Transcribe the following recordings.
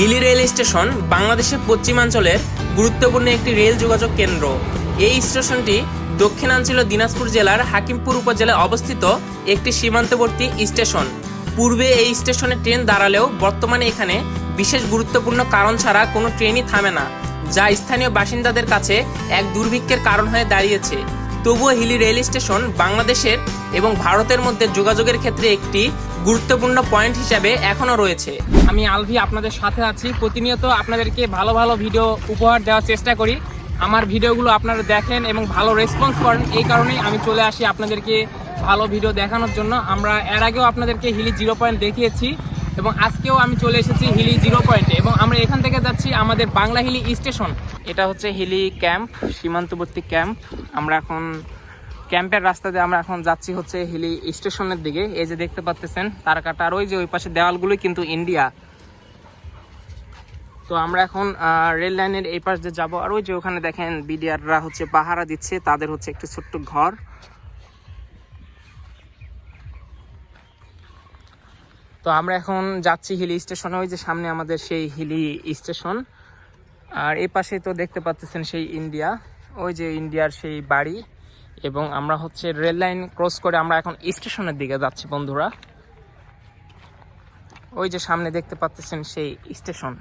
Hili rail station বাংলাদেশের পশ্চিমাঞ্চলের গুরুত্বপূর্ণ একটি রেল যোগাযোগ কেন্দ্র। এই স্টেশনটি দক্ষিণাঞ্চল দিনাজপুর জেলার হাকিমপুর উপজেলায় অবস্থিত একটি সীমান্তবর্তী স্টেশন। পূর্বে এই স্টেশনে ট্রেন দাঁড়ালেও বর্তমানে এখানে বিশেষ গুরুত্বপূর্ণ কারণ ছাড়া কোনো ট্রেনই থামে না, যা স্থানীয় বাসিন্দাদের কাছে এক দুর্ভিক্ষের কারণ হয়ে দাঁড়িয়েছে। তবুও হিলি রেল স্টেশন বাংলাদেশের এবং ভারতের মধ্যে যোগাযোগের ক্ষেত্রে একটি গুরুত্বপূর্ণ পয়েন্ট হিসাবে এখনও রয়েছে। আমি আলভি আপনাদের সাথে আছি। প্রতিনিয়ত আপনাদেরকে ভালো ভালো ভিডিও উপহার দেওয়ার চেষ্টা করি। আমার ভিডিওগুলো আপনারা দেখেন এবং ভালো রেসপন্স করেন। এই কারণেই আমি চলে আসি আপনাদেরকে ভালো ভিডিও দেখানোর জন্য। আমরা এর আগেও আপনাদেরকে হিলি জিরো পয়েন্ট দেখিয়েছি। এবং আজকেও আমি চলে এসেছি হিলি জিরো পয়েন্টে এবং আমরা এখান থেকে যাচ্ছি আমাদের বাংলা হিলি স্টেশন। এটা হচ্ছে হিলি ক্যাম্প, সীমান্তবর্তী ক্যাম্প। আমরা এখন ক্যাম্পের রাস্তা দিয়ে আমরা এখন যাচ্ছি হচ্ছে হিলি স্টেশনের দিকে। এই যে দেখতে পাচ্ছেন তার কাটা আর ওই যে ওই পাশে দেওয়ালগুলো কিন্তু ইন্ডিয়া। তো আমরা এখন রেল লাইনের এই পাশ দিয়ে যাব। আর ওই যে ওখানে দেখেন বিডিআররা হচ্ছে পাহারা দিচ্ছে, তাদের হচ্ছে একটি ছোট্ট ঘর। তো আমরা এখন যাচ্ছি হিলি স্টেশন, ওই যে সামনে আমাদের সেই হিলি স্টেশন। আর এ পাশে তো দেখতে পাচ্ছেন সেই ইন্ডিয়া, ওই যে ইন্ডিয়ার সেই বাড়ি। এবং আমরা হচ্ছে রেল লাইন ক্রস করে আমরা এখন স্টেশনের দিকে যাচ্ছি, বন্ধুরা। ওই যে সামনে দেখতে পাচ্ছেন সেই স্টেশন।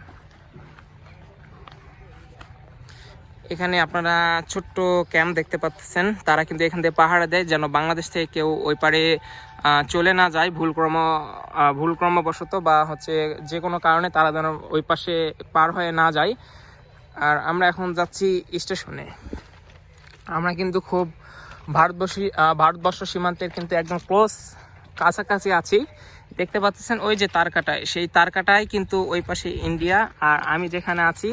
এখানে আপনারা ছোট্ট ক্যাম্প দেখতে পাচ্ছেন। তারা কিন্তু এখান থেকে পাহারা দেয় যেন বাংলাদেশ থেকে কেউ ওই পারে চলে না যায়। ভুলক্রম ভুলক্রমবশত বা হচ্ছে যে কোনো কারণে তারা যেন ওই পাশে পার হয়ে না যায়। আর আমরা এখন যাচ্ছি স্টেশনে। আমরা কিন্তু খুব ভারতবর্ষী ভারতবর্ষ সীমান্তের কিন্তু একদম ক্লোজ কাছাকাছি আছি। দেখতে পাচ্ছেন ওই যে তারকাটায়। সেই তারকাটায় কিন্তু ওই পাশে ইন্ডিয়া। আর আমি যেখানে আছি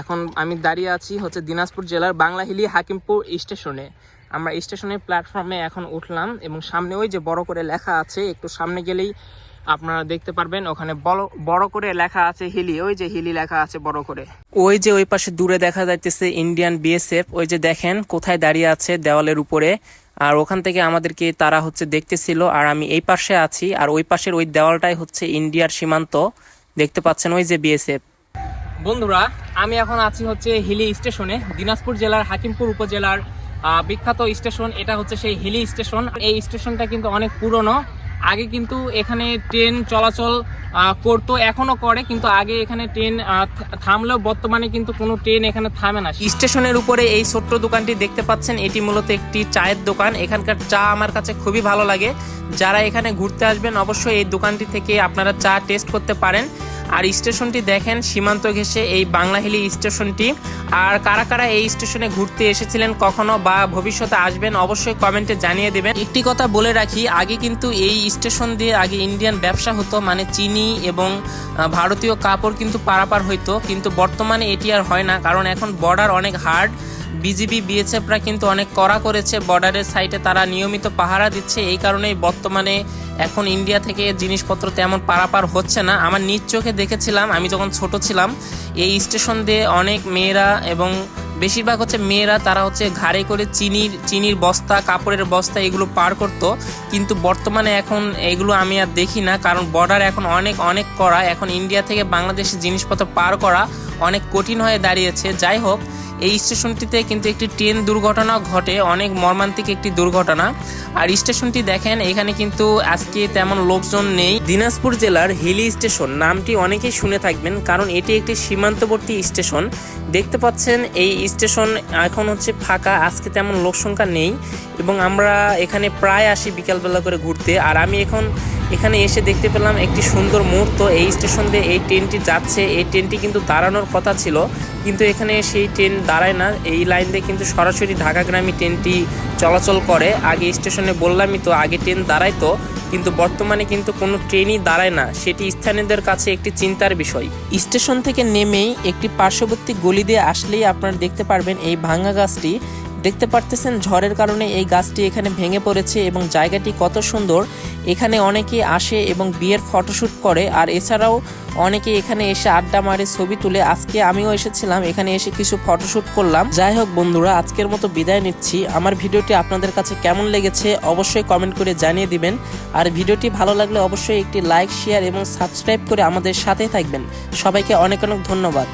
এখন আমি দাঁড়িয়ে আছি হচ্ছে দিনাজপুর জেলার বাংলাহিলি হাকিমপুর স্টেশনে। আমরা স্টেশনের প্ল্যাটফর্মে এখন উঠলাম এবং সামনে ওই যে বড় করে লেখা আছে, একটু সামনে গেলেই আপনারা দেখতে পারবেন, ওখানে বড় বড় করে লেখা আছে হিলি, ওই যে হিলি লেখা আছে বড় করে। ওই যে ওই পাশে দূরে দেখা যাইতেছে ইন্ডিয়ান বিএসএফ ওই যে দেখেন কোথায় দাঁড়িয়ে আছে দেওয়ালের উপরে। আর ওখান থেকে আমাদেরকে তারা হচ্ছে দেখতেছিল, আর আমি এই পাশে আছি, আর ওই পাশের ওই দেওয়ালটাই হচ্ছে ইন্ডিয়ার সীমান্ত। দেখতে পাচ্ছেন ওই যে বিএসএফ বন্ধুরা, আমি এখন আছি হচ্ছে হিলি স্টেশনে, দিনাজপুর জেলার, হাকিমপুর উপজেলার বিখ্যাত স্টেশন। এটা হচ্ছে সেই হিলি স্টেশন। এই স্টেশনটা কিন্তু অনেক পুরনো। আগে কিন্তু এখানে ট্রেন চলাচল করতো, এখনও করে, কিন্তু আগে এখানে ট্রেন থামলেও বর্তমানে কিন্তু কোনো ট্রেন এখানে থামে না। স্টেশনের উপরে এই ছোট্ট দোকানটি দেখতে পাচ্ছেন, এটি মূলত একটি চায়ের দোকান। এখানকার চা আমার কাছে খুবই ভালো লাগে। যারা এখানে ঘুরতে আসবেন, অবশ্যই এই দোকানটি থেকে আপনারা চা টেস্ট করতে পারেন। আর স্টেশনটি দেখেন, সীমান্ত ঘেঁষে এই বাংলাহিলি স্টেশনটি। আর কারা কারা এই স্টেশনে ঘুরতে এসেছিলেন, কখনো বা ভবিষ্যতে আসবেন, অবশ্যই কমেন্টে জানিয়ে দেবেন। একটি কথা বলে রাখি, আগে কিন্তু এই স্টেশন দিয়ে আগে ইন্ডিয়ান ব্যবসা হতো মানে চিনি এবং ভারতীয় কাপড় কিন্তু পারাপার হইতো। কিন্তু বর্তমানে এটি আর হয় না, কারণ এখন বর্ডার অনেক হার্ড বিজিবি, বিএসএফরা কিন্তু অনেক কড়া করেছে। বর্ডারের সাইডে তারা নিয়মিত পাহারা দিচ্ছে। এই কারণেই বর্তমানে এখন ইন্ডিয়া থেকে জিনিসপত্র তেমন পারাপার হচ্ছে না। আমার নিজ চোখে দেখেছিলাম, আমি যখন ছোট ছিলাম, এই স্টেশন দিয়ে অনেক মেয়েরা এবং বেশিরভাগ হচ্ছে মেয়েরা, তারা হচ্ছে ঘাড়ে করে চিনির চিনির বস্তা, কাপড়ের বস্তা এগুলো পার করত। কিন্তু বর্তমানে এখন এগুলো আমি আর দেখি না, কারণ বর্ডার এখন অনেক অনেক করা এখন ইন্ডিয়া থেকে বাংলাদেশে জিনিসপত্র পার করা অনেক কঠিন হয়ে দাঁড়িয়েছে। যাই হোক এই স্টেশনটিতে কিন্তু একটি ট্রেন দুর্ঘটনা ঘটে, অনেক মর্মান্তিক একটি দুর্ঘটনা। আর স্টেশনটি দেখেন, এখানে কিন্তু আজকে তেমন লোকজন নেই। দিনাজপুর জেলার হিলি স্টেশন, নামটি অনেকেই শুনে থাকবেন, কারণ এটি একটি সীমান্তবর্তী স্টেশন। দেখতে পাচ্ছেন, এই স্টেশন এখন হচ্ছে ফাঁকা, আজকে তেমন লোক সংখ্যা নেই। এবং আমরা এখানে প্রায় আসি বিকালবেলা করে ঘুরতে। আর আমি এখন এখানে এসে দেখতে পেলাম একটি সুন্দর মুহূর্ত। এই স্টেশন দিয়ে এই ট্রেনটি যাচ্ছে। এই ট্রেনটি কিন্তু দাঁড়ানোর কথা ছিল, কিন্তু এখানে সেই ট্রেন দাঁড়ায় না। এই লাইন দিয়ে কিন্তু সরাসরি ঢাকাগ্রামী ট্রেনটি চলাচল করে। আগে স্টেশনে বললামই তো, আগে ট্রেন দাঁড়াইতো, কিন্তু বর্তমানে কিন্তু কোনো ট্রেনই দাঁড়ায় না। সেটি স্থানীয়দের কাছে একটি চিন্তার বিষয়। স্টেশন থেকে নেমেই একটি পার্শ্ববর্তী গলি দিয়ে আসলেই আপনারা দেখতে পারবেন এই ভাঙ্গা গাছটি। দেখতে পারতেছেন ঝড়ের কারণে এই গাছটি এখানে ভেঙে পড়েছে এবং জায়গাটি কত সুন্দর। এখানে অনেকে আসে এবং বিয়ের ফটোশ্যুট করে, আর এছাড়াও অনেকে এখানে এসে আড্ডা মারে, ছবি তুলে। আজকে আমিও এসেছিলাম, এখানে এসে কিছু ফটোশ্যুট করলাম। যাই হোক বন্ধুরা, আজকের মতো বিদায় নিচ্ছি। আমার ভিডিওটি আপনাদের কাছে কেমন লেগেছে অবশ্যই কমেন্ট করে জানিয়ে দিবেন। আর ভিডিওটি ভালো লাগলে অবশ্যই একটি লাইক, শেয়ার এবং সাবস্ক্রাইব করে আমাদের সাথে থাকবেন। সবাইকে অনেক অনেক ধন্যবাদ।